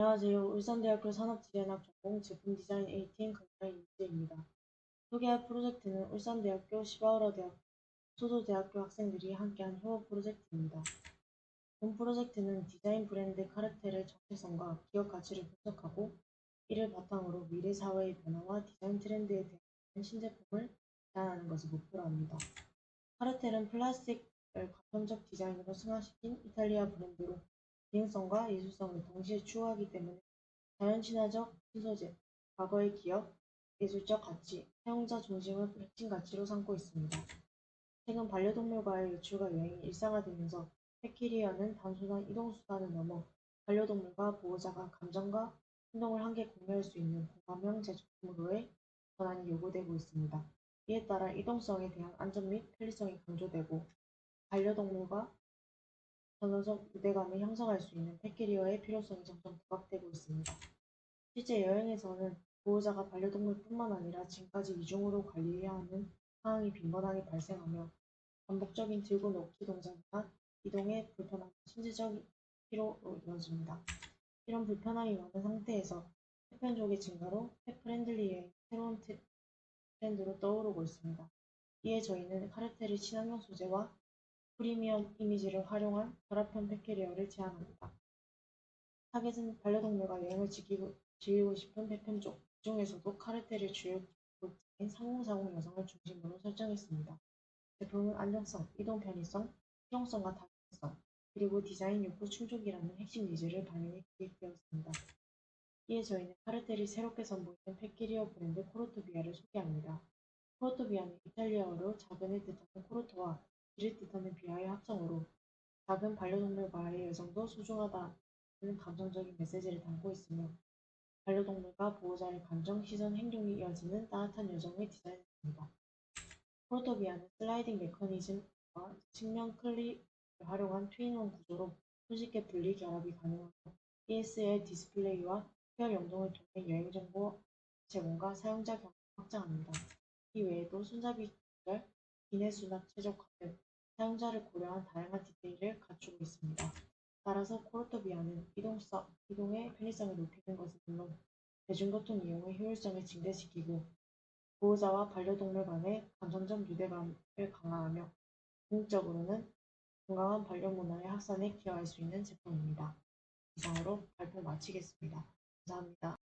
안녕하세요. 울산대학교 산업디자인학 전공 제품디자인 A팀 강사인 이재입니다. 소개할 프로젝트는 울산대학교 시바우러대학 소도대학교 학생들이 함께한 협업 프로젝트입니다. 본 프로젝트는 디자인 브랜드 카르텔의 정체성과 기업 가치를 분석하고 이를 바탕으로 미래 사회의 변화와 디자인 트렌드에 대한 신제품을 제안하는 것을 목표로 합니다. 카르텔은 플라스틱을 가성적 디자인으로 승화시킨 이탈리아 브랜드로 기능성과 예술성을 동시에 추구하기 때문에 자연 친화적 신소재, 과거의 기억, 예술적 가치, 사용자 중심을 핵심 가치로 삼고 있습니다. 최근 반려동물과의 외출과 여행이 일상화되면서 패키리어는 단순한 이동수단을 넘어 반려동물과 보호자가 감정과 행동을 함께 공유할 수 있는 공감형 제품으로의 전환이 요구되고 있습니다. 이에 따라 이동성에 대한 안전 및 편리성이 강조되고 반려동물과 전원적 유대감을 형성할 수 있는 패키리어의 필요성이 점점 부각되고 있습니다. 실제 여행에서는 보호자가 반려동물뿐만 아니라 지금까지 이중으로 관리해야 하는 상황이 빈번하게 발생하며 반복적인 들고 놓기 동작이나 이동의 불편함, 신체적 피로로 이어집니다. 이런 불편함이 많은 상태에서 패편족의 증가로 펫프렌들리 여행이 새로운 트렌드로 떠오르고 있습니다. 이에 저희는 카르텔의 친환경 소재와 프리미엄 이미지를 활용한 결합형 패키리어를 제안합니다. 타겟은 반려동물과 여행을 즐기고, 즐기고 싶은 패편족, 그 중에서도 카르텔의 주요 고객인 3040 여성을 중심으로 설정했습니다. 제품은 안정성, 이동 편의성, 실용성과 다양성, 그리고 디자인 욕구 충족이라는 핵심 니즈를 반영해 기획되었습니다. 이에 저희는 카르텔이 새롭게 선보이는 패키리어 브랜드 코르토비아를 소개합니다. 코르토비아는 이탈리아어로 작은을 뜻하는 코르토와 이를 뜻하는 비하의 합성어로 작은 반려동물과의 여정도 소중하다는 감성적인 메시지를 담고 있으며 반려동물과 보호자의 감정, 시선, 행동이 이어지는 따뜻한 여정을 디자인했습니다. 포르토비아는 슬라이딩 메커니즘과 측면 클립을 활용한 트윈원 구조로 손쉽게 분리 결합이 가능하고 ESL 디스플레이와 QR 연동을 통해 여행 정보 제공과 사용자 경험을 확장합니다. 이 외에도 손잡이 조절, 기내 수납 최적화 등 사용자를 고려한 다양한 디테일을 갖추고 있습니다. 따라서 코르토비아는 이동성, 이동의 편의성을 높이는 것은 물론 대중교통 이용의 효율성을 증대시키고 보호자와 반려동물 간의 감성적 유대감을 강화하며 궁극적으로는 건강한 반려 문화의 확산에 기여할 수 있는 제품입니다. 이상으로 발표 마치겠습니다. 감사합니다.